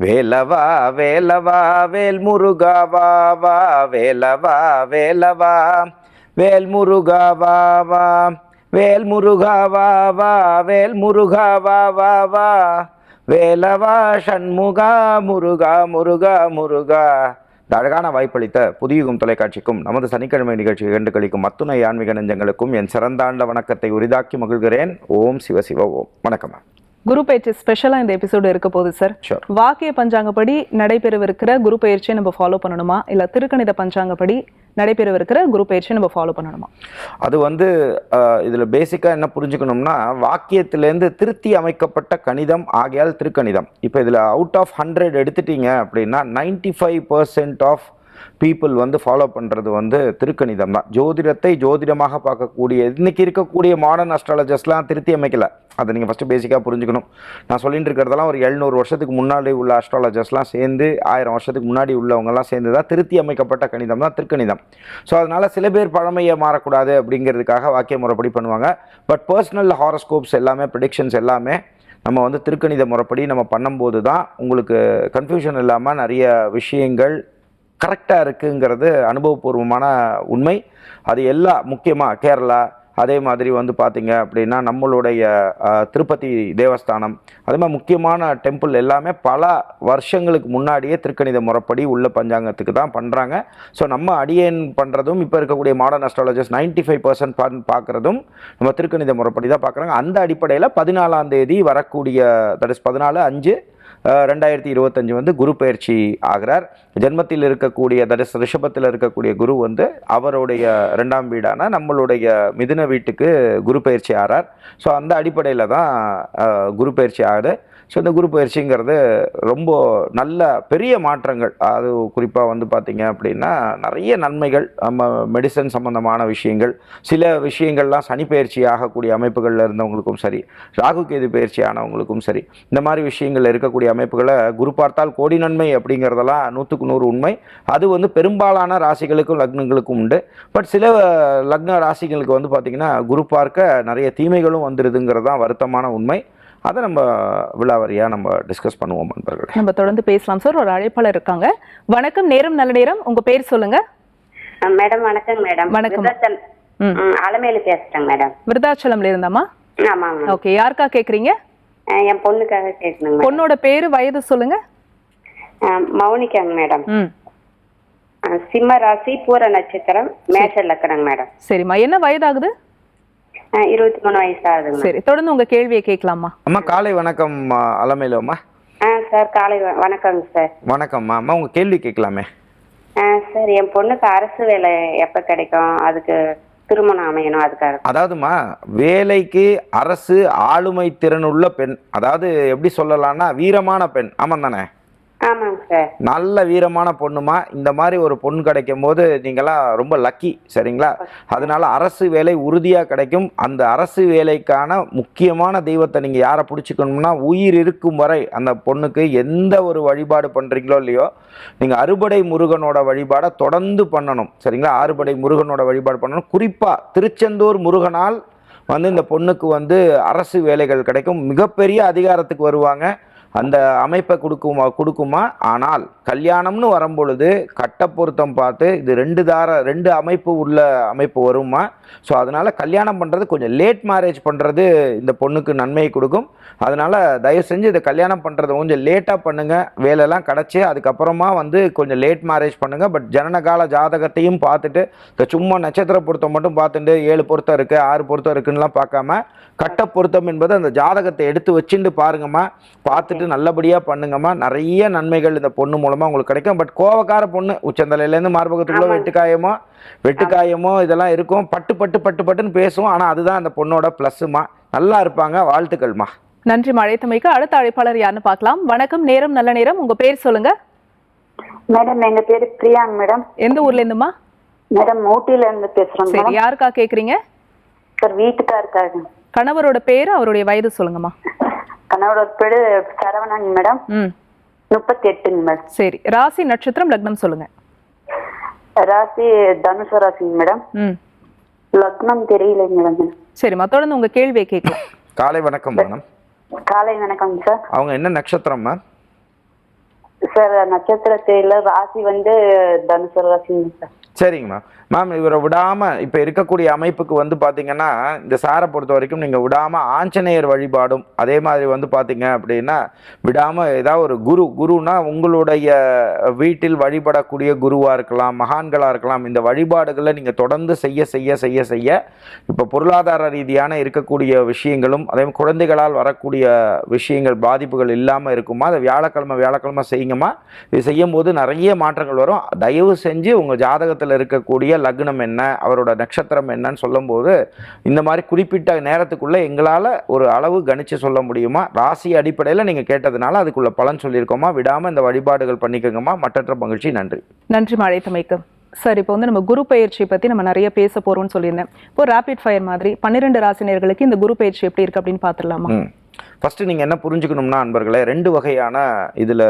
வேலவா வேலவா வேல் முருகாவாவா வா வேலவா வேலவா. வேல் முருகாவாவா வா. வேல் முருகாவாவா வா. வேல் முருகாவாவாவா வா வேலவா சண்முகா முருகா முருகா முருகா. இந்த அழகான வாய்ப்பளித்த புதியுகம் தொலைக்காட்சிக்கும் நமது சனிக்கிழமை நிகழ்ச்சியை கண்டு கழிக்கும் அத்துணை ஆன்மீக நெஞ்சங்களுக்கும் என் சிறந்தாண்ட வணக்கத்தை உரிதாக்கி மகிழ்கிறேன். ஓம் சிவ சிவ ஓம். வணக்கம். குரு பயிற்சி ஸ்பெஷலா இந்த எபிசோடு இருக்க போகுது சார். வாக்கிய பஞ்சாங்கப்படி நடைபெறவிருக்கிற குரு பயிற்சியை நம்ம ஃபாலோ பண்ணணுமா? இல்ல திருக்கணித பஞ்சாங்கப்படி நடைபெறவிருக்கிற குரு பயிற்சியை நம்ம ஃபாலோ பண்ணணுமா? அது வந்து இதுல பேசிக்கா என்ன புரிஞ்சுக்கணும்னா வாக்கியத்திலேருந்து திருத்தி அமைக்கப்பட்ட கணிதம் ஆகையால் திருக்கணிதம். இப்போ இதுல அவுட் ஆஃப் ஹண்ட்ரட் எடுத்துட்டீங்க அப்படின்னா ninety five percent of people வந்து ஃபாலோ பண்ணுறது வந்து திருக்கணிதம் தான். ஜோதிடத்தை ஜோதிடமாக பார்க்கக்கூடிய இன்றைக்கி இருக்கக்கூடிய மாடர்ன் அஸ்ட்ராலஜர்ஸ்லாம் திருத்தி அமைக்கலை. அதை நீங்கள் ஃபஸ்ட்டு பேசிக்காக புரிஞ்சுக்கணும். நான் சொல்லிட்டு இருக்கிறதெல்லாம் ஒரு எழுநூறு வருஷத்துக்கு முன்னாடி உள்ள அஸ்ட்ராலஜர்ஸ்லாம் சேர்ந்து ஆயிரம் வருஷத்துக்கு முன்னாடி உள்ளவங்கலாம் சேர்ந்து தான் திருத்தி அமைக்கப்பட்ட கணிதம் தான் திருக்கணிதம். ஸோ அதனால் சில பேர் பழமையை மாறக்கூடாது அப்படிங்கிறதுக்காக வாக்கிய முறைப்படி பண்ணுவாங்க. பட் பர்சனல் ஹாரோஸ்கோப்ஸ் எல்லாமே ப்ரிடிக்ஷன்ஸ் எல்லாமே நம்ம வந்து திருக்கணித முறைப்படி நம்ம பண்ணும்போது தான் உங்களுக்கு கன்ஃபியூஷன் இல்லாமல் நிறைய விஷயங்கள் கரெக்டாக இருக்குங்கிறது அனுபவபூர்வமான உண்மை. அது எல்லா முக்கியமாக கேரளா அதே மாதிரி வந்து பார்த்திங்க அப்படின்னா நம்மளுடைய திருப்பதி தேவஸ்தானம் அதே மாதிரி முக்கியமான டெம்பிள் எல்லாமே பல வருஷங்களுக்கு முன்னாடியே திருக்கணித முறைப்படி உள்ள பஞ்சாங்கத்துக்கு தான் பண்ணுறாங்க ஸோ நம்ம அடியேன் பண்ணுறதும் இப்போ இருக்கக்கூடிய modern astrologers ninety five percent பார்க்குறதும் நம்ம திருக்கணித முறைப்படி தான் பார்க்குறாங்க அந்த அடிப்படையில் பதினாலாம் தேதி வரக்கூடிய தட் இஸ் பதினாலு அஞ்சு ரெண்டாயிரத்தி இருபத்தஞ்சு வந்து குரு பயிற்சி ஆகிறார். ஜென்மத்தில் இருக்கக்கூடிய தரிச ரிஷபத்தில் இருக்கக்கூடிய குரு வந்து அவருடைய ரெண்டாம் வீடான நம்மளுடைய மிதுன வீட்டுக்கு குரு பயிற்சி ஆகிறார் ஸோ அந்த அடிப்படையில் தான் குரு பயிற்சி ஆகுது. ஸோ இந்த குரு பயிற்சிங்கிறது ரொம்ப நல்ல பெரிய மாற்றங்கள். அது குறிப்பாக வந்து பார்த்திங்க அப்படின்னா நிறைய நன்மைகள் நம்ம மெடிசன் சம்பந்தமான விஷயங்கள். சில விஷயங்கள்லாம் சனி பயிற்சி ஆகக்கூடிய அமைப்புகளில் இருந்தவங்களுக்கும் சரி ராகு கேது பயிற்சி ஆனவங்களுக்கும் சரி இந்த மாதிரி விஷயங்கள் இருக்கக்கூடிய அமைப்புகளை குரு பார்த்தால் கோடி நன்மை அப்படிங்கிறதெல்லாம் நூற்றுக்கு நூறு உண்மை. அது வந்து பெரும்பாலான ராசிகளுக்கும் லக்னங்களுக்கும் உண்டு. பட் சில லக்ன ராசிகளுக்கு வந்து பார்த்திங்கன்னா குரு பார்க்க நிறைய தீமைகளும் வந்துடுதுங்கிறது தான் வருத்தமான உண்மை. அதை நம்ம விழாவரியாக நம்ம டிஸ்கஸ் பண்ணுவோம் நண்பர்களே. நம்ம தொடர்ந்து பேசலாம் சார். ஒரு அழைப்பாளர் இருக்காங்க. வணக்கம் நேரம் நல்ல நேரம். உங்க பேர் சொல்லுங்க. ஆ, மேடம் வணக்கம் மேடம். வணக்கம். அலமேலு பேசுறேங்க மேடம். விருதாச்சலம்ல இருந்தாமா? ஆமாங்க ஓகே யாருக்கா கேக்குறீங்க? ஆ, என் பொண்ணுக்காக கேட்கணுங்க பொண்ணோட பேரு வயது சொல்லுங்க. மௌனிகாங்க மேடம். சிம்ம ராசி பூர நட்சத்திரம் மேஷ லக்கணங்க மேடம். சரிம்மா. என்ன வயதாகுது? இருபத்தி மூணு வயசு ஆகுதுங்க. சரி தொடர்ந்து உங்க கேள்வியை கேட்கலாமா? அம்மா காலை வணக்கம் அலமையிலம்மா. ஆ சார் காலை வ- வணக்கங்க சார். வணக்கம்மா. அம்மா உங்கள் கேள்வி கேட்கலாமே. ஆ சார் என் பொண்ணுக்கு அரசு வேலை எப்போ கிடைக்கும்? அதுக்கு திருமணம் அமையணும் அதுக்காக. அதாவதுமா வேலைக்கு அரசு ஆளுமை திறனுள்ள பெண் அதாவது எப்படி சொல்லலாம்னா வீரமான பெண். ஆமாம் தானே? நல்ல வீரமான பொண்ணுமா. இந்த மாதிரி ஒரு பொண்ணு கிடைக்கும் போது நீங்களாம் ரொம்ப லக்கி சரிங்களா? அதனால அரசு வேலை உறுதியாக கிடைக்கும். அந்த அரசு வேலைக்கான முக்கியமான தெய்வத்தை நீங்கள் யாரை பிடிச்சிக்கணும்னா உயிர் இருக்கும் வரை அந்த பொண்ணுக்கு எந்த ஒரு வழிபாடு பண்ணுறீங்களோ இல்லையோ நீங்கள் அறுபடை முருகனோட வழிபாடை தொடர்ந்து பண்ணணும் சரிங்களா? ஆறுபடை முருகனோட வழிபாடு பண்ணணும். குறிப்பாக திருச்செந்தூர் முருகனால் வந்து இந்த பொண்ணுக்கு வந்து அரசு வேலைகள் கிடைக்கும். மிகப்பெரிய அதிகாரத்துக்கு வருவாங்க. அந்த அமைப்பை கொடுக்குமா கொடுக்குமா? ஆனால் கல்யாணம்னு வரும்பொழுது கட்ட பொருத்தம் பார்த்து இது ரெண்டு தார ரெண்டு அமைப்பு உள்ள அமைப்பு வருமா? ஸோ அதனால் கல்யாணம் பண்ணுறது கொஞ்சம் லேட் மேரேஜ் பண்ணுறது இந்த பொண்ணுக்கு நன்மையை கொடுக்கும். அதனால் தயவு செஞ்சு இதை கல்யாணம் பண்ணுறது கொஞ்சம் லேட்டாக பண்ணுங்கள் வேலையெல்லாம் கிடச்சி அதுக்கப்புறமா வந்து கொஞ்சம் லேட் மேரேஜ் பண்ணுங்கள் பட் ஜனனகால ஜாதகத்தையும் பார்த்துட்டு இந்த சும்மா நட்சத்திர பொருத்தம் மட்டும் பார்த்துட்டு ஏழு பொருத்தம் இருக்குது ஆறு பொருத்தம் இருக்குன்னுலாம் பார்க்காம கட்ட பொருத்தம் என்பது அந்த ஜாதகத்தை எடுத்து வச்சுட்டு பாருங்கம்மா. பார்த்துட்டு நல்லபடியாக பண்ணுங்கம்மா. நிறைய நன்மைகள் இந்த பொண்ணு மூலமாக உங்களுக்கு கிடைக்கும். பட் கோவக்கார பொண்ணு உச்சந்தலையிலேருந்து மார்பகத்துக்குள்ள. வெட்டுக்காயமோ வெட்டுக்காயமோ இதெல்லாம் இருக்கும். பட்டு பட்டு பட்டு பட்டுன்னு பேசும் ஆனால் அதுதான் அந்த பொண்ணோட ப்ளஸ்ஸுமா நல்லா இருப்பாங்க. வாழ்த்துக்கள்மா. நன்றி மழைத்தமைக்கு அடுத்த அழைப்பாளர் யாருன்னு பார்க்கலாம். வணக்கம். நேரம் நல்ல நேரம். உங்க பேர் சொல்லுங்க. மேடம் எங்க பேரு பிரியாங்க மேடம். எந்த ஊர்ல இருந்துமா மேடம் ஊட்டில இருந்து பேசுறோம் சரி யாருக்கா கேக்குறீங்க? சார் வீட்டுக்காருக்காக. கணவரோட பேரு அவருடைய வயது சொல்லுங்கம்மா. கணவரோட பேரு சரவணாங்க மேடம். ம். முப்பத்தி எட்டுங்க மேடம். சரி ராசி நட்சத்திரம் லக்னம் சொல்லுங்க. ராசி தனுசு ராசிங்க மேடம். ம். லக்னம் தெரியலைங்க மேடம். சரிம்மா தொடர்ந்து உங்க கேள்வியை கேட்கலாம். காலை வணக்கம் மேடம். காலை வணக்கம் சார். அவங்க என்ன நட்சத்திரம் மேம்? சார் நட்சத்திர தெரியல ராசி வந்து தனுசு ராசிங்க சார். சரிங்க மேம். மேம் இவரை விடாமல் இப்போ இருக்கக்கூடிய அமைப்புக்கு வந்து பார்த்தீங்கன்னா இந்த சாரை பொறுத்த வரைக்கும் நீங்கள் விடாமல் ஆஞ்சநேயர் வழிபாடும் அதே மாதிரி வந்து பார்த்திங்க அப்படின்னா விடாமல் ஏதாவது ஒரு குரு குருனா உங்களுடைய வீட்டில் வழிபடக்கூடிய குருவாக இருக்கலாம் மகான்களாக இருக்கலாம் இந்த வழிபாடுகளை நீங்கள் தொடர்ந்து செய்ய செய்ய செய்ய செய்ய இப்போ பொருளாதார ரீதியான இருக்கக்கூடிய விஷயங்களும் அதே மாதிரி குழந்தைகளால் வரக்கூடிய விஷயங்கள் பாதிப்புகள் இல்லாமல் இருக்குமா? அதை வியாழக்கிழமை வியாழக்கிழமை செய்யுங்கம்மா. இது செய்யும் போது நிறைய மாற்றங்கள் வரும். தயவு செஞ்சு உங்கள் ஜாதகத்தில் இருக்கக்கூடிய லக்னம் என்ன அவரோட நட்சத்திரம் என்னன்னு சொல்லும்போது இந்த மாதிரி குறிப்பிட்ட நேரத்துக்குள்ளே எங்களால் ஒரு அளவு கணிச்சு சொல்ல முடியுமா? ராசி அடிப்படையில் நீங்கள் கேட்டதுனால அதுக்குள்ள பலன் சொல்லியிருக்கோமா? விடாமல் இந்த வழிபாடுகள் பண்ணிக்கோங்கம்மா. மற்றற்ற மகிழ்ச்சி. நன்றி. நன்றி மழைத்தமைக்கு சார் இப்போ வந்து நம்ம குரு பயிற்சி பத்தி நம்ம நிறைய பேச போறோம்னு சொல்லியிருந்தேன். இப்போ ரேபிட் ஃபயர் மாதிரி பன்னிரெண்டு ராசினியர்களுக்கு இந்த குரு பயிற்சி எப்படி இருக்கு அப்படின்னு பார்த்துடலாமா ஃபஸ்ட்டு நீங்கள் என்ன புரிஞ்சுக்கணும்னா அன்பர்களே ரெண்டு வகையான இதில்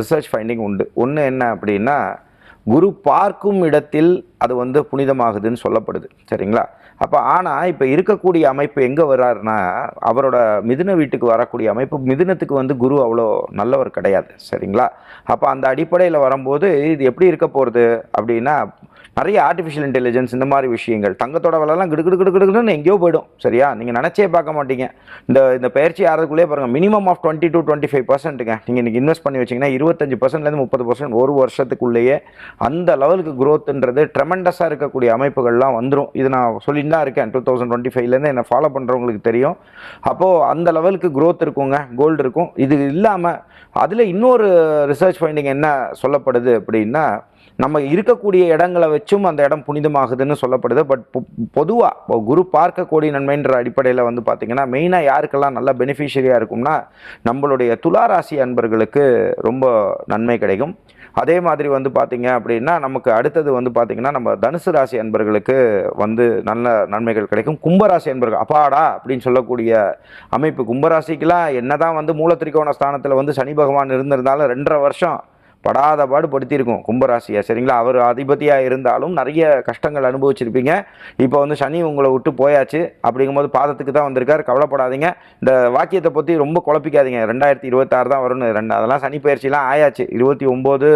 ரிசர்ச் ஃபைண்டிங் உண்டு. ஒன்று என்ன அப்படின்னா குரு பார்க்கும் இடத்தில் அது வந்து புனிதமாகுதுன்னு சொல்லப்படுது. சரிங்களா? அப்போ ஆனால் இப்போ இருக்கக்கூடிய அமைப்பு எங்கே வர்றாருன்னா அவரோட மிதுன வீட்டுக்கு வரக்கூடிய அமைப்பு மிதுனத்துக்கு வந்து குரு அவ்வளோ நல்லவர் கிடையாது. சரிங்களா? அப்போ அந்த அடிப்படையில் வரும்போது இது எப்படி இருக்க போகிறது அப்படின்னா நிறைய ஆர்டிஃபிஷியல் இன்டெலிஜென்ஸ் இந்த மாதிரி விஷயங்கள். தங்கத்தோட விலைலாம் கிடு கிடு கிடுன்னு எங்கேயோ போயிடும். சரியா? நீங்கள் நினச்சே பார்க்க மாட்டீங்க. இந்த இந்த பயிற்சி ஆகிறதுக்குள்ளே பாருங்கள் minimum of twenty to twenty five பர்சன்ட்டுங்க நீங்கள் இன்றைக்கி இன்வெஸ்ட் பண்ணி வச்சிங்கன்னா இருபத்தஞ்சு பர்சன்ட்லேருந்து முப்பது பர்சன்ட் ஒரு வருஷத்துக்குள்ளேயே அந்த லெவலுக்கு க்ரோத்துன்றது ட்ரெமெண்டஸாக இருக்கக்கூடிய அமைப்புகள்லாம் வந்துடும் இது நான் சொல்லிட்டு தான் இருக்கேன். டூ தௌசண்ட் டுவெண்ட்டி ஃபைவ்லேருந்து என்னை ஃபாலோ பண்ணுறவங்களுக்கு தெரியும். அப்போது அந்த லெவலுக்கு க்ரோத் இருக்குங்க. கோல்டு இருக்கும். இது இல்லாமல் அதில் இன்னொரு ரிசர்ச் ஃபைண்டிங் என்ன சொல்லப்படுது அப்படின்னா நம்ம இருக்கக்கூடிய இடங்களை வச்சு வச்சும் அந்த இடம் புனிதமாகுதுன்னு சொல்லப்படுது. பட் பொதுவாக குரு பார்க்கக்கூடிய நன்மைன்ற அடிப்படையில் வந்து பார்த்திங்கன்னா மெயினாக யாருக்கெல்லாம் நல்ல பெனிஃபிஷரியாக இருக்கும்னா நம்மளுடைய துளாராசி அன்பர்களுக்கு ரொம்ப நன்மை கிடைக்கும். அதே மாதிரி வந்து பார்த்திங்க அப்படின்னா நமக்கு அடுத்தது வந்து பார்த்திங்கன்னா நம்ம தனுசு ராசி அன்பர்களுக்கு வந்து நல்ல நன்மைகள் கிடைக்கும். கும்பராசி அன்பர்கள் அப்பாடா அப்படின்னு சொல்லக்கூடிய அமைப்பு. கும்பராசிக்கெலாம் என்ன தான் வந்து மூலத்திரிகோண ஸ்தானத்தில் வந்து சனி பகவான் இருந்திருந்தாலும் ரெண்டரை வருஷம் படாத பாடு படுத்தியிருக்கும் கும்பராசியை. சரிங்களா? அவர் அதிபதியாக இருந்தாலும் நிறைய கஷ்டங்கள் அனுபவிச்சிருப்பீங்க. இப்போ வந்து சனி உங்களை விட்டு போயாச்சு அப்படிங்கும்போது பாதத்துக்கு தான் வந்திருக்கார். கவலைப்படாதீங்க. இந்த வாக்கியத்தை பற்றி ரொம்ப குழப்பிக்காதீங்க. ரெண்டாயிரத்தி இருபத்தாறு தான் வரும்னு. ரெண்டு அதெல்லாம் சனி பயிற்சிலாம் ஆயாச்சு. இருபத்தி ஒம்பது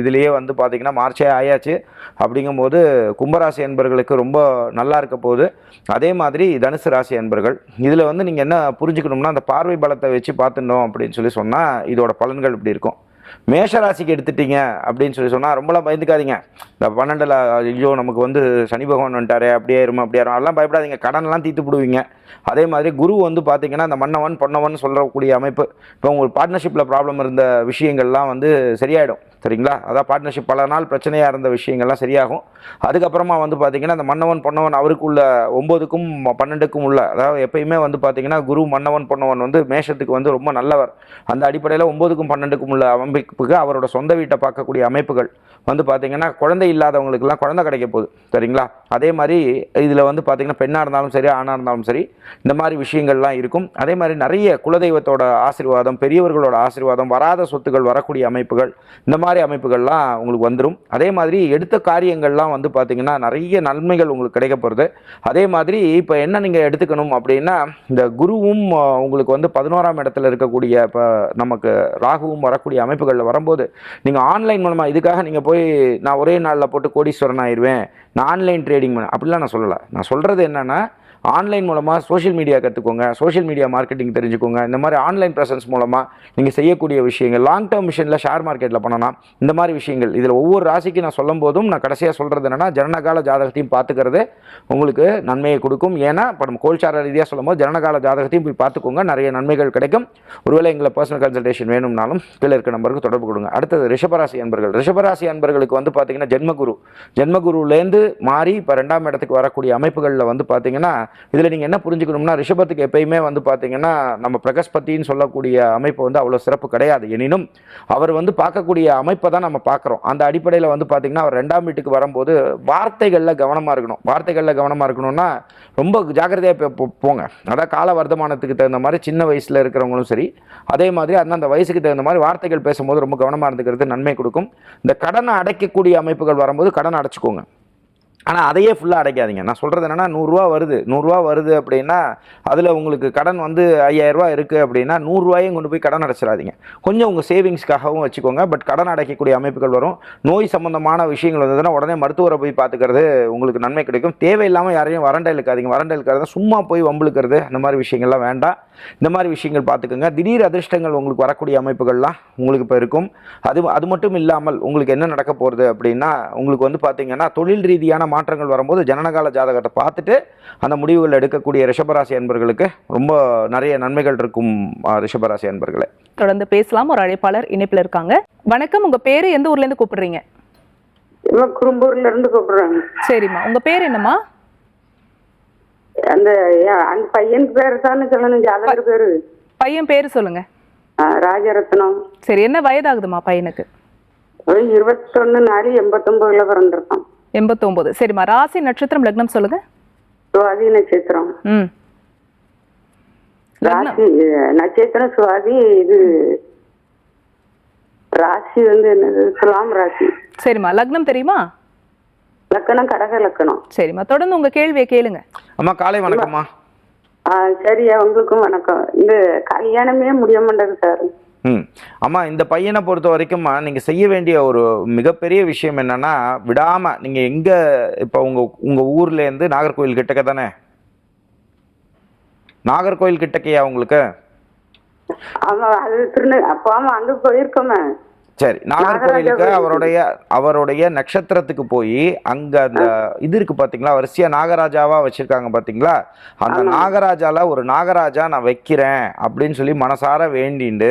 இதுலேயே வந்து பார்த்திங்கன்னா மார்ச்சே ஆயாச்சு. அப்படிங்கும்போது கும்பராசி என்பர்களுக்கு ரொம்ப நல்லா இருக்க போகுது. அதே மாதிரி தனுசு ராசி என்பர்கள் இதில் வந்து நீங்கள் என்ன புரிஞ்சுக்கணும்னா அந்த பார்வை பலத்தை வச்சு பார்த்துட்டோம் அப்படின்னு சொல்லி சொன்னால் இதோட பலன்கள் இப்படி இருக்கும். மேஷராசிக்கு எடுத்துட்டீங்க அப்படின்னு சொல்லி சொன்னால் ரொம்பலாம் பயந்துக்காதீங்க. இந்த பன்னெண்டில் ஐயோ நமக்கு வந்து சனி பகவான் வந்துட்டாரு அப்படியே இருமா அப்படியே அதெல்லாம் பயப்படாதீங்க. கடன்லாம் தீர்த்து போடுவீங்க. அதே மாதிரி குரு வந்து பார்த்தீங்கன்னா இந்த மன்னவன் பொன்னவன் சொல்லக்கூடிய அமைப்பு. இப்போ உங்களுக்கு பார்ட்னர்ஷிப்பில் ப்ராப்ளம் இருந்த விஷயங்கள்லாம் வந்து சரியாயிடும். சரிங்களா? அதான் பார்ட்னர்ஷிப் பல நாள் பிரச்சனையாக இருந்த விஷயங்கள்லாம் சரியாகும். அதுக்கப்புறமா வந்து பார்த்திங்கன்னா அந்த மன்னவன் பொன்னவன் அவருக்குள்ள ஒம்போதுக்கும் பன்னெண்டுக்கும் உள்ள அதாவது எப்பயுமே வந்து பார்த்திங்கன்னா குரு மன்னவன் பொன்னவன் வந்து மேஷத்துக்கு வந்து ரொம்ப நல்லவர். அந்த அடிப்படையில் ஒம்போதுக்கும் பன்னெண்டுக்கும் உள்ள அமைப்புக்கு அவரோட சொந்த வீட்டை பார்க்கக்கூடிய அமைப்புகள் வந்து பார்த்தீங்கன்னா குழந்தை இல்லாதவங்களுக்குலாம் குழந்தை கிடைக்க போகுது. சரிங்களா? அதே மாதிரி இதில் வந்து பார்த்தீங்கன்னா பெண்ணாக இருந்தாலும் சரி ஆணாக இருந்தாலும் சரி இந்த மாதிரி விஷயங்கள்லாம் இருக்கும். அதே மாதிரி நிறைய குலதெய்வத்தோட ஆசீர்வாதம் பெரியவர்களோட ஆசீர்வாதம் வராத சொத்துக்கள் வரக்கூடிய அமைப்புகள் இந்த மாதிரி அமைப்புகள்லாம் உங்களுக்கு வந்துடும் அதே மாதிரி எடுத்த காரியங்கள்லாம் வந்து பார்த்தீங்கன்னா நிறைய நன்மைகள் உங்களுக்கு கிடைக்க போகிறது அதே மாதிரி இப்போ என்ன நீங்கள் எடுத்துக்கணும் அப்படின்னா இந்த குருவும் உங்களுக்கு வந்து பதினோராம் இடத்துல இருக்கக்கூடிய இப்போ நமக்கு ராகுவும் வரக்கூடிய அமைப்புகளில் வரும்போது நீங்கள் ஆன்லைன் மூலமாக இதுக்காக நீங்கள் போய் நான் ஒரே நாளில் போட்டு கோடீஸ்வரன் ஆயிடுவேன் நான் ஆன்லைன் ட்ரேடிங் பண்ண அப்படிலாம் நான் சொல்லலை. நான் சொல்கிறது என்னென்னா ஆன்லைன் மூலமாக சோஷியல் மீடியா கற்றுக்கோங்க சோஷியல் மீடியா மார்க்கெட்டிங் தெரிஞ்சுக்கோங்க. இந்த மாதிரி ஆன்லைன் ப்ரெசன்ஸ் மூலமாக நீங்கள் செய்யக்கூடிய விஷயங்கள் லாங் டேர்ம் மிஷனில் ஷேர் மார்க்கெட்டில் பண்ணலாம் இந்த மாதிரி விஷயங்கள். இதில் ஒவ்வொரு ராசிக்கு நான் சொல்லும் போதும் நான் கடைசியாக சொல்கிறது என்னென்னா ஜனனகால ஜாதகத்தையும் பார்த்துக்கிறது உங்களுக்கு நன்மையை கொடுக்கும். ஏன்னா இப்போ நம்ம கோல்சார ரீதியாக சொல்லும்போது ஜனனகால ஜாதகத்தையும் போய் பார்த்துக்கோங்க. நிறைய நன்மைகள் கிடைக்கும். ஒருவேளை எங்களை பர்சனல் கன்சல்டேஷன் வேணும்னாலும் கீழே இருக்க நம்பருக்கு தொடர்பு கொடுங்க. அடுத்தது ரிஷபராசி அன்பர்கள். ரிஷபராசி அன்பர்களுக்கு வந்து பார்த்தீங்கன்னா ஜென்மகுரு. ஜென்மகுருலேருந்து மாறி இப்போ ரெண்டாம் இடத்துக்கு வரக்கூடிய அமைப்புகளில் வந்து பார்த்தீங்கன்னா இதில் நீங்கள் என்ன புரிஞ்சுக்கணும்னா ரிஷபத்துக்கு எப்பயுமே வந்து பார்த்தீங்கன்னா நம்ம பிரகஸ்பத்தின்னு சொல்லக்கூடிய அமைப்பு வந்து அவ்வளோ சிறப்பு கிடையாது. எனினும் அவர் வந்து பார்க்கக்கூடிய அமைப்பை தான் நம்ம பார்க்குறோம். அந்த அடிப்படையில் வந்து பார்த்தீங்கன்னா அவர் ரெண்டாம் வீட்டுக்கு வரும்போது வார்த்தைகளில் கவனமாக இருக்கணும். வார்த்தைகளில் கவனமாக இருக்கணும்னா ரொம்ப ஜாக்கிரதையாக போங்க. அதான் கால வர்த்தமானத்துக்கு தகுந்த மாதிரி சின்ன வயசில் இருக்கிறவங்களும் சரி அதே மாதிரி அந்தந்த வயசுக்கு தகுந்த மாதிரி வார்த்தைகள் பேசும்போது ரொம்ப கவனமாக இருந்துக்கிறது நன்மை கொடுக்கும். இந்த கடனை அடைக்கக்கூடிய அமைப்புகள் வரும்போது கடன் அடைச்சிக்கோங்க. ஆனால் அதையே ஃபுல்லாக அடைக்காதீங்க. நான் சொல்கிறது என்னென்னா நூறுரூவா வருது. நூறுரூவா வருது அப்படின்னா அதில் உங்களுக்கு கடன் வந்து ஐயாயிரரூவா இருக்குது அப்படின்னா நூறுரூவாயும் கொண்டு போய் கடன் அடைச்சிடாதீங்க. கொஞ்சம் உங்கள் சேவிங்ஸ்க்காகவும் வச்சுக்கோங்க. பட் கடன் அடைக்கக்கூடிய அமைப்புகள் வரும். நோய் சம்பந்தமான விஷயங்கள் வந்ததுன்னா உடனே மருத்துவரை போய் பார்த்துக்கிறது உங்களுக்கு நன்மை கிடைக்கும். தேவையில்லாமல் யாரையும் வறண்டை இழுக்காதீங்க. வறண்டை இழுக்காத சும்மா போய் வம்பிழுக்கிறது அந்த மாதிரி விஷயங்கள்லாம் வேண்டாம். இந்த மாதிரி விஷயங்கள் பார்த்துக்கோங்க. திடீர் அதிர்ஷ்டங்கள் உங்களுக்கு வரக்கூடிய அமைப்புகள்லாம் உங்களுக்கு இப்போ இருக்கும். அது அது மட்டும் இல்லாமல் உங்களுக்கு என்ன நடக்க போகிறது அப்படின்னா உங்களுக்கு வந்து பார்த்தீங்கன்னா தொழில் ரீதியான மாற்றங்கள் வரும்போது ஜனனகால ஜாதகத்தை பார்த்துட்டு அந்த முடிவுகள் எடுக்கக்கூடிய ரிஷபராசி அன்பர்களுக்கு ரொம்ப நிறைய நன்மைகள் இருக்கும் ரிஷபராசி அன்பர்களே. தொடர்ந்து பேசலாம். ஒரு அழைப்பாளர் இணைப்பில் இருக்காங்க. வணக்கம். உங்க பேரு எந்த ஊர்ல இருந்து கூப்பிடுறீங்க? குறும்பூர்ல இருந்து கூப்பிடுறாங்க. சரிம்மா. உங்க பேர் என்னம்மா? அந்த அந்த பையனுக்கு பேரு தானே சொல்லணும். ஜாதகர் பேரு. பையன் பேரு சொல்லுங்க. ராஜரத்னம். சரி என்ன வயதாகுதுமா பையனுக்கு? இருபத்தொன்னு நாலு எண்பத்தொன்பதுல பிறந்திருக்கான். எண்பத்தொன்பது சரிம்மா ராசி நட்சத்திரம் லக்னம் சொல்லுங்க. சுவாதி நட்சத்திரம். ம். ராசி நட்சத்திரம் சுவாதி இது ராசி வந்து என்னது? துலாம் ராசி. சரிம்மா லக்னம் தெரியுமா? லக்கணம் கடக லக்கணம். சரிம்மா தொடர்ந்து உங்க கேள்வியை கேளுங்க. அம்மா காலை வணக்கம்மா. ஆ சரியா உங்களுக்கும் வணக்கம். இந்த கல்யாணமே முடிய மாட்டேங்குது சார். ம். ஆமாம் இந்த பையனை பொறுத்த வரைக்கும் நீங்கள் செய்ய வேண்டிய ஒரு மிகப்பெரிய விஷயம் என்னன்னா விடாமல் நீங்கள் எங்கே இப்போ உங்கள் உங்கள் ஊர்லேருந்து நாகர்கோவில் கிட்டக்க தானே? நாகர்கோவில் கிட்டக்கையா உங்களுக்கு? ஆமா அது திருநெல் அப்போ ஆமாம் அங்கே போயிருக்கோமே. சரி நாகர்கோவிலுக்கு அவருடைய அவருடைய நட்சத்திரத்துக்கு போய் அங்க அந்த இது இருக்கு பாத்தீங்களா? வரிசையா நாகராஜாவா வச்சிருக்காங்க பாத்தீங்களா? அந்த நாகராஜால ஒரு நாகராஜா நான் வைக்கிறேன் அப்படின்னு சொல்லி மனசார வேண்டிண்டு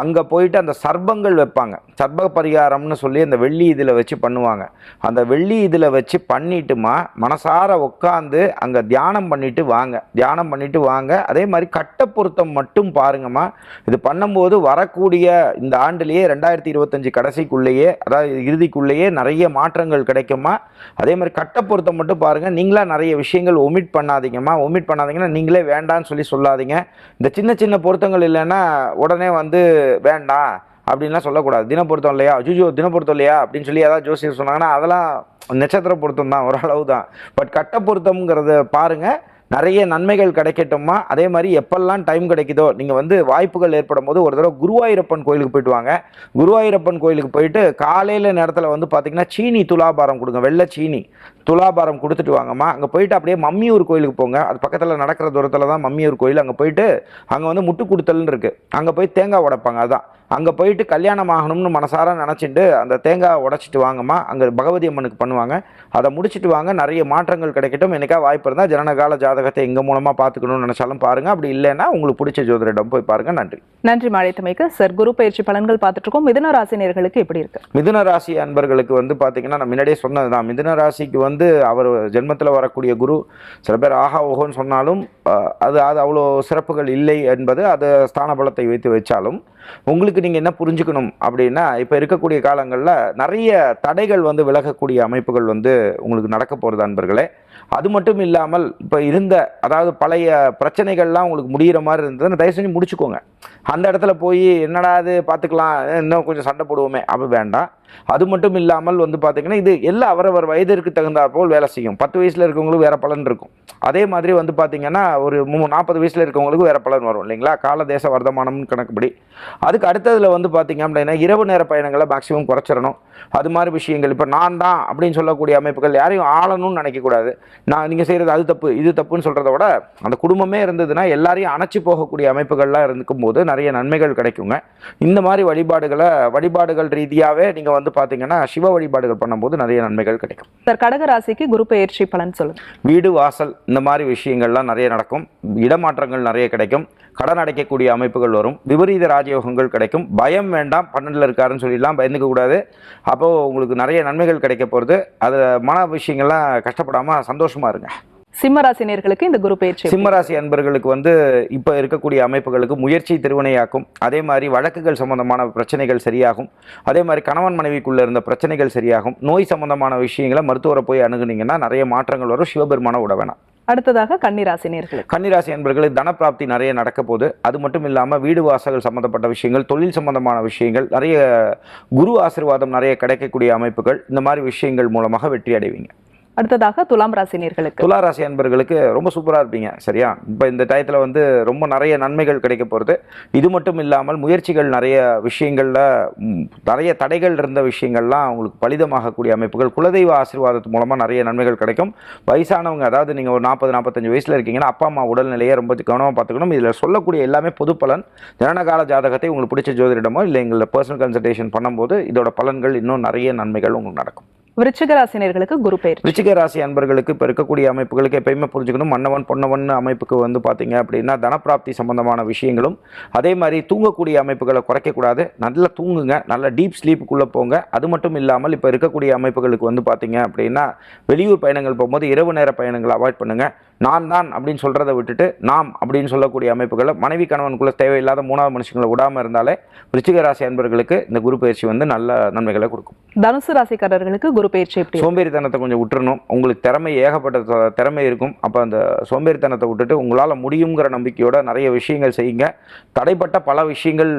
அங்க போயிட்டு அந்த சர்ப்பங்கள் வைப்பாங்க. சர்ப்ப பரிகாரம்னு சொல்லி அந்த வெள்ளி இதுல வச்சு பண்ணுவாங்க. அந்த வெள்ளி இதுல வச்சு பண்ணிட்டுமா மனசார உட்காந்து அங்க தியானம் பண்ணிட்டு வாங்க. தியானம் பண்ணிட்டு வாங்க. அதே மாதிரி கட்ட பொருத்தம் மட்டும் பாருங்கம்மா. இது பண்ணும்போது வரக்கூடிய இந்த ஆண்டுலேயே ரெண்டாயிரத்தி இருபத்தஞ்சி கடைசிக்குள்ளேயே அதாவது இறுதிக்குள்ளேயே நிறைய மாற்றங்கள் கிடைக்குமா? அதே மாதிரி கட்ட பொருத்தம் மட்டும் பாருங்கள் நீங்களாக நிறைய விஷயங்கள் ஒமிட் பண்ணாதீங்கம்மா. ஒமிட் பண்ணாதீங்கன்னா நீங்களே வேண்டான்னு சொல்லி சொல்லாதீங்க. இந்த சின்ன சின்ன பொருத்தங்கள் இல்லைன்னா உடனே வந்து வேண்டாம் அப்படின்லாம் சொல்லக்கூடாது. தின பொருத்தம் இல்லையா? அஜுஜோ தின பொருத்தம் இல்லையா? அப்படின்னு சொல்லி ஏதாவது ஜோசியர் சொன்னாங்கன்னா அதெல்லாம் நட்சத்திர பொருத்தம் தான் ஓரளவு தான். பட் கட்ட பொருத்தம்ங்கிறத பாருங்கள் நிறைய நன்மைகள் கிடைக்கட்டுமா அதே மாதிரி எப்பெல்லாம் டைம் கிடைக்குதோ நீங்கள் வந்து வாய்ப்புகள் ஏற்படும் போது ஒரு தடவை குருவாயூரப்பன் கோயிலுக்கு போயிட்டு வாங்க. குருவாயூரப்பன் கோயிலுக்கு போயிட்டு காலையில் நேரத்தில் வந்து பார்த்தீங்கன்னா சீனி துலாபாரம் கொடுங்க வெள்ளை சீனி துலாபாரம் கொடுத்துட்டு வாங்கம்மா. அங்கே போயிட்டு அப்படியே மம்மியூர் கோயிலுக்கு போங்க. அது பக்கத்தில் நடக்கிற தூரத்தில் தான் மம்மியூர் கோயில். அங்கே போயிட்டு அங்கே வந்து முட்டு கொடுத்தல்னு இருக்குது அங்கே போய் தேங்காய் உடைப்பாங்க அதான். அங்கே போயிட்டு கல்யாணம் ஆகணும்னு மனசார நினச்சிட்டு அந்த தேங்காய் உடைச்சிட்டு வாங்கம்மா. அங்கே பகவதி அம்மனுக்கு பண்ணுவாங்க. அதை முடிச்சிட்டு வாங்க. நிறைய மாற்றங்கள் கிடைக்கட்டும். என்னைக்கா வாய்ப்பு இருந்தால் ஜனனகால ஜாதகத்தை எங்கள் மூலமாக பார்த்துக்கணும்னு நினச்சாலும் பாருங்கள் அப்படி இல்லைன்னா உங்களுக்கு பிடிச்ச ஜோதிடரிடம் போய் பாருங்கள் நன்றி. நன்றி மழைத்தமைக்கு சார் குரு பயிற்சி பலன்கள் பார்த்துட்டு இருக்கோம். மிதுன ராசினியர்களுக்கு எப்படி இருக்கு? மிதுன ராசி அன்பர்களுக்கு வந்து பார்த்தீங்கன்னா நான் முன்னாடியே சொன்னது தான் மிதுன ராசிக்கு வந்து அவர் ஜென்மத்தில் வரக்கூடிய குரு சில பேர் ஆஹா ஓஹோன்னு சொன்னாலும் அது அது அவ்வளோ சிறப்புகள் இல்லை என்பது அது ஸ்தான பலத்தை வைத்து வச்சாலும் உங்களுக்கு நீங்கள் என்ன புரிஞ்சுக்கணும் அப்படின்னா இப்போ இருக்கக்கூடிய காலங்களில் நிறைய தடைகள் வந்து விலகக்கூடிய அமைப்புகள் வந்து உங்களுக்கு நடக்க போகிறது அன்பர்களே. அது மட்டும் இல்லாமல் இப்போ இருந்த அதாவது பழைய பிரச்சனைகள்லாம் உங்களுக்கு முடிகிற மாதிரி இருந்ததுன்னு தயவு செஞ்சு முடிச்சுக்கோங்க. அந்த இடத்துல போய் என்னடா அது பார்த்துக்கலாம் இன்னும் கொஞ்சம் சண்டை போடுவோமே அப்படி வேண்டாம். அது மட்டும் இல்லாமல் வந்து பார்த்திங்கன்னா இது எல்லாம் அவரவர் வயதிற்கு தகுந்தா போல் வேலை செய்யும். பத்து வயசில் இருக்கவங்களுக்கு வேறு பலன் இருக்கும். அதே மாதிரி வந்து பார்த்திங்கன்னா ஒரு மூ நாற்பது வயசில் இருக்கவங்களுக்கு வேறு பலன் வரும் இல்லைங்களா? கால தேச வர்த்தமானம்னு கணக்குப்படி. அதுக்கு அடுத்ததில் வந்து பார்த்தீங்க அப்படின்னா இரவு நேர பயணங்களை மேக்ஸிமம் குறைச்சிடணும். அது மாதிரி விஷயங்கள். இப்போ நான் தான் அப்படின்னு சொல்லக்கூடிய அமைப்புகள் யாரையும் ஆளணும்னு நினைக்கக்கூடாது. நான் நீங்கள் செய்கிறது அது தப்பு இது தப்புன்னு சொல்கிறத விட அந்த குடும்பமே இருந்ததுன்னா எல்லாரையும் அணைச்சி போகக்கூடிய அமைப்புகள்லாம் இருக்கும் போது நிறைய நன்மைகள் கிடைக்குங்க. இந்த மாதிரி வழிபாடுகளை வழிபாடுகள் ரீதியாகவே நீங்கள் வந்து பார்த்தீங்கன்னா சிவ வழிபாடுகள் பண்ணும்போது நிறைய நன்மைகள் கிடைக்கும். சார் கடக ராசிக்கு குரு பயிற்சி பலன் சொல்லுங்க. வீடு வாசல் இந்த மாதிரி விஷயங்கள்லாம் நிறைய நடக்கும். இடமாற்றங்கள் நிறைய கிடைக்கும். கடன் அடைக்கக்கூடிய அமைப்புகள் வரும். விபரீத ராஜயோகங்கள் கிடைக்கும். பயம் வேண்டாம் பன்னெண்டில் இருக்காருன்னு சொல்லிடலாம் பயந்துக்க கூடாது. அப்போது உங்களுக்கு நிறைய நன்மைகள் கிடைக்க போகிறது அது மன விஷயங்கள்லாம் கஷ்டப்படாமல் சந்தோஷமாக இருங்க. சிம்மராசினியர்களுக்கு இந்த குரு பயிற்சி? சிம்மராசி அன்பர்களுக்கு வந்து இப்போ இருக்கக்கூடிய அமைப்புகளுக்கு முயற்சி திருவினையாக்கும். அதே மாதிரி வழக்குகள் சம்பந்தமான பிரச்சனைகள் சரியாகும். அதே மாதிரி கணவன் மனைவிக்குள்ள இருந்த பிரச்சனைகள் சரியாகும். நோய் சம்பந்தமான விஷயங்களை மருத்துவரை போய் அணுகுனீங்கன்னா நிறைய மாற்றங்கள் வரும். சிவபெருமான விட வேணாம். அடுத்ததாக கன்னிராசினியர்களுக்கு கன்னிராசி அன்பர்களுக்கு தனப்பிராப்தி நிறைய நடக்க போகுது. அது மட்டும் இல்லாமல் வீடு வாசல்கள் சம்மந்தப்பட்ட விஷயங்கள் தொழில் சம்பந்தமான விஷயங்கள் நிறைய குரு ஆசீர்வாதம் நிறைய கிடைக்கக்கூடிய அமைப்புகள். இந்த மாதிரி விஷயங்கள் மூலமாக வெற்றி அடைவீங்க. அடுத்ததாக துலாம் ராசினியர்களுக்கு துலா ராசி அன்பர்களுக்கு ரொம்ப சூப்பராக இருப்பீங்க சரியா? இப்போ இந்த டயத்தில் வந்து ரொம்ப நிறைய நன்மைகள் கிடைக்க போகிறது இது மட்டும் இல்லாமல் முயற்சிகள் நிறைய விஷயங்களில் நிறைய தடைகள் இருந்த விஷயங்கள்லாம் உங்களுக்கு பலிதமாகக்கூடிய அமைப்புகள் குலதெய்வ ஆசீர்வாதத்து மூலமாக நிறைய நன்மைகள் கிடைக்கும். வயசானவங்க அதாவது நீங்கள் ஒரு நாற்பது நாற்பத்தஞ்சு வயசில் இருக்கீங்கன்னா அப்பா அம்மா உடல்நிலையை ரொம்ப கவனமாக பார்த்துக்கணும். இதில் சொல்லக்கூடிய எல்லாமே பொது பலன். ஜனனகால ஜாதகத்தை உங்களுக்கு பிடிச்ச ஜோதிடமோ இல்லை எங்களை பர்சனல் கன்சல்டேஷன் பண்ணும்போது இதோட பலன்கள் இன்னும் நிறைய நன்மைகள் உங்களுக்கு நடக்கும். விருச்சிக ராசினியர்களுக்கு குரு பயிற்சி ரிச்சிக ராசி அன்பர்களுக்கு இப்போ இருக்கக்கூடிய அமைப்புகளுக்கு எப்பயுமே புரிஞ்சுக்கணும். மன்னவன் பொன்னவன் அமைப்புக்கு வந்து பார்த்தீங்க அப்படின்னா தனப்பிராப்தி சம்பந்தமான விஷயங்களும் அதே மாதிரி தூங்கக்கூடிய அமைப்புகளை குறைக்கக்கூடாது. நல்லா தூங்குங்க. நல்ல டீப் ஸ்லீப்புக்குள்ளே போங்க. அது மட்டும் இல்லாமல் இப்போ இருக்கக்கூடிய அமைப்புகளுக்கு வந்து பார்த்தீங்க அப்படின்னா வெளியூர் பயணங்கள் போகும்போது இரவு நேர பயணங்களை அவாய்ட் பண்ணுங்க. நான் தான் அப்படின்னு சொல்கிறத விட்டுட்டு நாம் அப்படின்னு சொல்லக்கூடிய அமைப்புகளை மனைவி கணவனுக்குள்ள தேவையில்லாத மூணாவது மனுஷங்களை விடாமல் இருந்தாலே ரிச்சிக ராசி அன்பர்களுக்கு இந்த குரு பயிற்சி வந்து நல்ல நன்மைகளை கொடுக்கும். தனுசு ராசிக்காரர்களுக்கு ஒரு பயிற்சி எப்படி சோம்பேறித்தனத்தை கொஞ்சம் விட்டுறணும். உங்களுக்கு திறமை ஏகப்பட்ட திறமை இருக்கும். அப்போ அந்த சோம்பேறித்தனத்தை விட்டுட்டு உங்களால் முடியுங்கிற நம்பிக்கையோட நிறைய விஷயங்கள் செய்யுங்க. தடைப்பட்ட பல விஷயங்கள்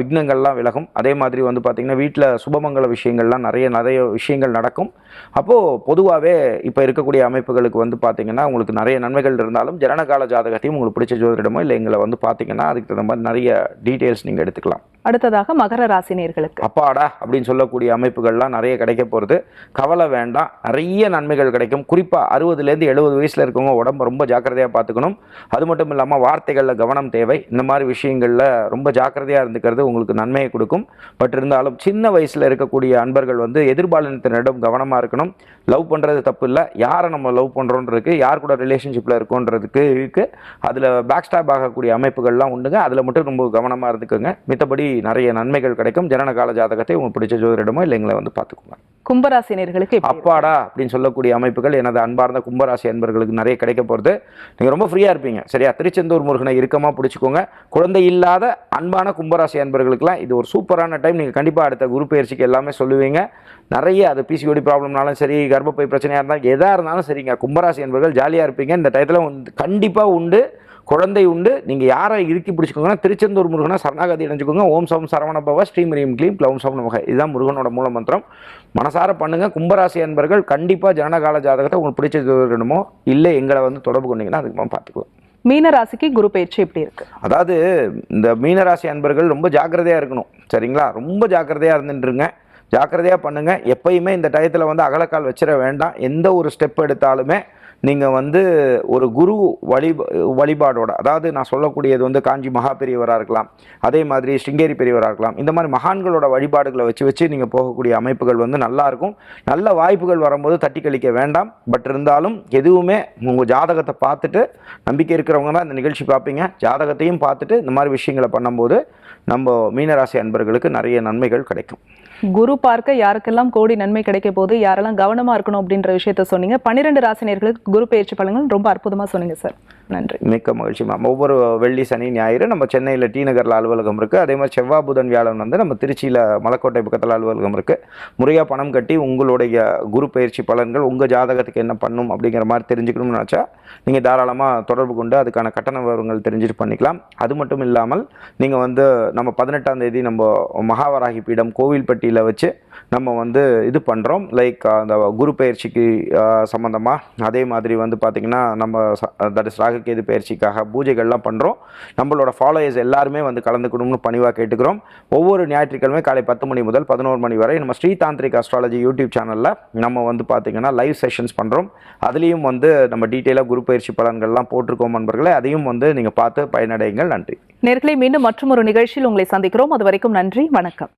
விக்னங்கள்லாம் விலகும். அதே மாதிரி வந்து பார்த்திங்கன்னா வீட்டில் சுபமங்கல விஷயங்கள்லாம் நிறைய நிறைய விஷயங்கள் நடக்கும். அப்போது பொதுவாகவே இப்போ இருக்கக்கூடிய அமைப்புகளுக்கு வந்து பார்த்திங்கன்னா உங்களுக்கு நிறைய நன்மைகள் இருந்தாலும் ஜனனகால ஜாதகத்தையும் உங்களுக்கு பிடிச்ச ஜோதிடமோ இல்லை எங்களை வந்து பார்த்தீங்கன்னா அதுக்கு தகுந்த மாதிரி நிறைய டீட்டெயில்ஸ் நீங்கள் எடுத்துக்கலாம். அடுத்ததாக மகர ராசினியர்களுக்கு அப்பாடா! அப்படின்னு சொல்லக்கூடிய அமைப்புகள்லாம் நிறைய கிடைக்க போகிறது கவலை வேண்டாம். நிறைய நன்மைகள் கிடைக்கும். குறிப்பாக அறுபதுலேருந்து எழுபது வயசில் இருக்கவங்க உடம்ப ரொம்ப ஜாக்கிரதையாக பார்த்துக்கணும் அது மட்டும் இல்லாமல் வார்த்தைகளில் கவனம் தேவை. இந்த மாதிரி விஷயங்களில் ரொம்ப ஜாக்கிரதையாக இருந்துக்கிறது உங்களுக்கு நன்மையை கொடுக்கும். பட் இருந்தாலும் சின்ன வயசில் இருக்கக்கூடிய அன்பர்கள் வந்து எதிர்பாலினத்தினரிடம் கவனமாக இருக்கணும். லவ் பண்ணுறது தப்பு இல்லை யாரை நம்ம லவ் பண்ணுறோன்றதுக்கு யார் கூட ரிலேஷன்ஷிப்பில் இருக்கோன்றதுக்கு இருக்குது அதில் பேக் ஸ்டாப் ஆகக்கூடிய அமைப்புகள்லாம் உண்டுங்க. அதில் மட்டும் ரொம்ப கவனமாக இருந்துக்கோங்க. மித்தபடி நிறைய நன்மைகள் கிடைக்கும். ஜனனகால ஜாதகத்தை உங்களுக்கு பிடிச்ச ஜோதிடமோ இல்லை எங்களை வந்து பார்த்துக்கோங்க. கும்பராசினியர்களுக்கு எப்படி அப்பாடா அப்படின்னு சொல்லக்கூடிய அமைப்புகள் எனது அன்பார்ந்த கும்பராசி அன்பர்களுக்கு நிறைய கிடைக்க போகிறது நீங்கள் ரொம்ப ஃப்ரீயாக இருப்பீங்க. சரியா? திருச்செந்தூர் முருகனை இறுக்கமாக பிடிச்சிக்கோங்க. குழந்தை இல்லாத அன்பான கும்பராசி அன்பர்களுக்கெல்லாம் இது ஒரு சூப்பரான டைம். நீங்கள் கண்டிப்பாக அடுத்த குரு பயிற்சிக்கு எல்லாமே சொல்லுவீங்க. நிறைய அது பிசிஓடி ப்ராப்ளம்னாலும் சரி கர்ப்பப்பை பிரச்சனையாக இருந்தாலும் எதாக இருந்தாலும் சரிங்க. கும்பராசி அன்பர்கள் ஜாலியாக இருப்பீங்க. இந்த டயத்தில் கண்டிப்பாக உண்டு. குழந்தை உண்டு. நீங்கள் யாரை இறுக்கி பிடிச்சிக்கோங்கன்னா திருச்செந்தூர் முருகனை சரணாகதி அடைஞ்சுக்கோங்க. ஓம் சம் சரவண பவ ஸ்ரீம் ரீம் க்ளீம் க்ளௌம் சம் நமக இதுதான் முருகனோட மூல மந்திரம். மனசார பண்ணுங்க. கும்பராசி அன்பர்கள் கண்டிப்பாக ஜனனகால ஜாதகத்தை உங்களுக்கு பிடிச்ச ஜோதிடமோ இல்லை எங்களை வந்து தொடர்பு கொண்டீங்கன்னா அதுக்கு பார்த்துக்கலாம். மீன ராசிக்கு குரு பயிற்சி எப்படி இருக்கு? அதாவது இந்த மீனராசி அன்பர்கள் ரொம்ப ஜாக்கிரதையாக இருக்கணும். சரிங்களா? ரொம்ப ஜாக்கிரதையாக இருந்துட்டுருங்க. ஜாக்கிரதையாக பண்ணுங்க. எப்பயுமே இந்த டயத்தில் வந்து அகலக்கால் வச்சிட வேண்டாம். எந்த ஒரு ஸ்டெப் எடுத்தாலுமே நீங்கள் வந்து ஒரு குரு வழி வழிபாடோட அதாவது நான் சொல்லக்கூடியது வந்து காஞ்சி மகா பெரியவராக இருக்கலாம் அதே மாதிரி ஸ்ருங்கேரி பெரியவராக இருக்கலாம் இந்த மாதிரி மகான்களோட வழிபாடுகளை வச்சு வச்சு நீங்கள் போகக்கூடிய அமைப்புகள் வந்து நல்லாயிருக்கும் நல்ல வாய்ப்புகள் வரும்போது தட்டி கழிக்க வேண்டாம். பட் இருந்தாலும் எதுவுமே உங்கள் ஜாதகத்தை பார்த்துட்டு நம்பிக்கை இருக்கிறவங்க தான் இந்த நிகழ்ச்சி பார்ப்பீங்க. ஜாதகத்தையும் பார்த்துட்டு இந்த மாதிரி விஷயங்களை பண்ணும்போது நம்ம மீனராசி அன்பர்களுக்கு நிறைய நன்மைகள் கிடைக்கும். குரு பார்க்க யாருக்கெல்லாம் கோடி நன்மை கிடைக்க போது யாரெல்லாம் கவனமா இருக்கணும் அப்படின்ற விஷயத்த சொன்னீங்க. பன்னிரெண்டு ராசினியர்களுக்கு குரு பயிற்சி பலன்கள் ரொம்ப அற்புதமா சொன்னீங்க சார். நன்றி. மிக்க மகிழ்ச்சி மேம் ஒவ்வொரு வெள்ளி சனி ஞாயிறு நம்ம சென்னையில் டி நகரில் அலுவலகம் இருக்குது அதே மாதிரி செவ்வாய் புதன் வியாழன் வந்து நம்ம திருச்சியில் மலைக்கோட்டை பக்கத்தில் அலுவலகம் இருக்குது முறையாக பணம் கட்டி உங்களுடைய குரு பயிற்சி பலன்கள் உங்கள் ஜாதகத்துக்கு என்ன பண்ணும் அப்படிங்கிற மாதிரி தெரிஞ்சுக்கணும்னு நினச்சா நீங்கள் தாராளமாக தொடர்பு கொண்டு அதுக்கான கட்டண விவரங்கள் தெரிஞ்சுட்டு பண்ணிக்கலாம். அது மட்டும் இல்லாமல் நீங்கள் வந்து நம்ம பதினெட்டாம் தேதி நம்ம மகாவராகி பீடம் கோவில்பட்டியில் வச்சு நம்ம வந்து இது பண்ணுறோம் லைக் அந்த குரு பயிற்சிக்கு சம்மந்தமாக அதே மாதிரி வந்து பார்த்திங்கன்னா நம்ம தட் இஸ் ராகுகேது பயிற்சிக்காக பூஜைகள்லாம் பண்ணுறோம் நம்மளோட ஃபாலோயர்ஸ் எல்லாருமே வந்து கலந்துக்கணும்னு பணிவாக கேட்டுக்கிறோம். ஒவ்வொரு ஞாயிற்றுக்கிழமை காலை பத்து மணி முதல் பதினோரு மணி வரை நம்ம ஸ்ரீ தாந்திரிக் அஸ்ட்ராலஜி யூடியூப் சேனலில் நம்ம வந்து பார்த்திங்கன்னா லைவ் செஷன்ஸ் பண்ணுறோம் அதுலேயும் வந்து நம்ம டீட்டெயிலாக குரு பயிற்சி பலன்கள்லாம் போட்டிருக்கோம் நண்பர்களே. அதையும் வந்து நீங்கள் பார்த்து பயனடையுங்கள். நன்றி. நேர்களை மீண்டும் மற்றும் ஒரு நிகழ்ச்சியில் உங்களை சந்திக்கிறோம். அது வரைக்கும் நன்றி வணக்கம்.